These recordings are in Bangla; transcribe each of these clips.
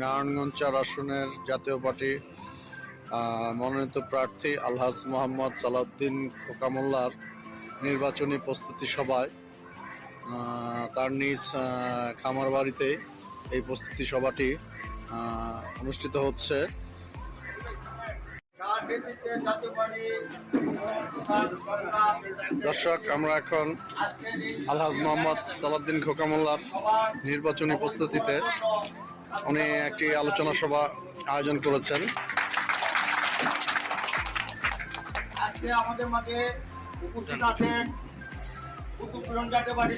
নারায়ণগঞ্জ চার আসনের জাতীয় পার্টি মনোনীত প্রার্থী আলহাজ মোহাম্মদ সালাউদ্দিন খোকামোল্লার নির্বাচনী প্রস্তুতি সভায় তার নিজ খামার বাড়িতে এই প্রস্তুতি সভাটি অনুষ্ঠিত হচ্ছে। দর্শক, আমরা এখন আলহাজ মোহাম্মদ সালাউদ্দিন খোকামোল্লার নির্বাচনী প্রস্তুতিতে উনি একটি আলোচনা সভা আয়োজন করেছেন। আজকে আমাদের মাঝে উপস্থিত আছেন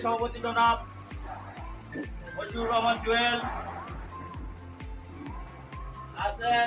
সভাপতি জনাব রহমান জুয়েল। আছেন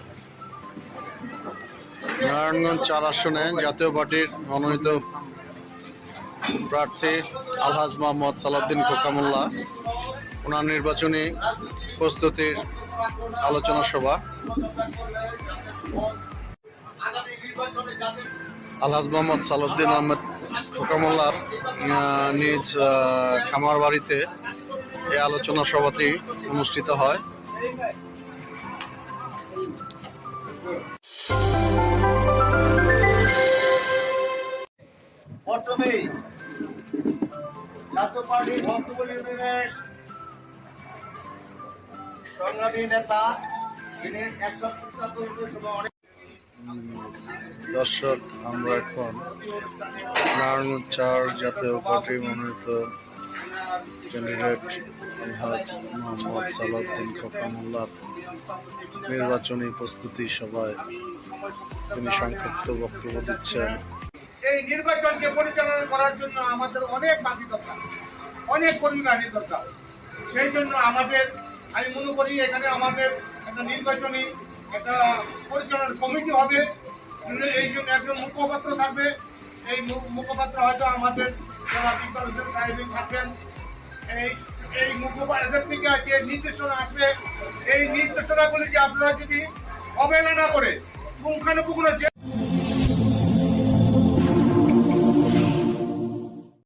নারায়ণগঞ্জ চার আসনে জাতীয় পার্টির মনোনীত প্রার্থী আলহাজ মোহাম্মদ সালাউদ্দিন খোকামুল্লাহ। ওনার নির্বাচনী প্রস্তুতির আলোচনা সভা। আলহাজ মোহাম্মদ সালাউদ্দিন আহমেদ খোকামুল্লার নিজ খামার বাড়িতে এই আলোচনা সভাটি অনুষ্ঠিত হয়। প্রথমেই জাতীয় পার্টির ভক্তবল ইউনিয়নের সংগ্রামী নেতা দর্শক, আমরা এখন নারায়ণগঞ্জ চার জাতীয় পার্টি মনোনীত ক্যান্ডিডেট আলহাজ মোহাম্মদ সালাউদ্দিন খোকামুল্লার নির্বাচনী প্রস্তুতি সভায় তিনি সংক্ষিপ্ত বক্তব্য দিচ্ছেন। এই নির্বাচনকে পরিচালনা করার জন্য আমাদের অনেক বাকি দরকার, অনেক কর্মী বাহিনী দরকার। সেই জন্য আমাদের, আমি মনে করি এখানে আমাদের একটা নির্বাচনী একটা পরিচালনার কমিটি হবে। এই জন্য একজন মুখপাত্র থাকবে। এই মুখপাত্র হয়তো আমাদের হোসেন সাহেবই থাকবেন। এই এই এদের থেকে আছে নির্দেশনা আসবে, এই নির্দেশনাগুলি যে আপনারা যদি অবহেলা না করে পুঙ্খানুপুঙ্খ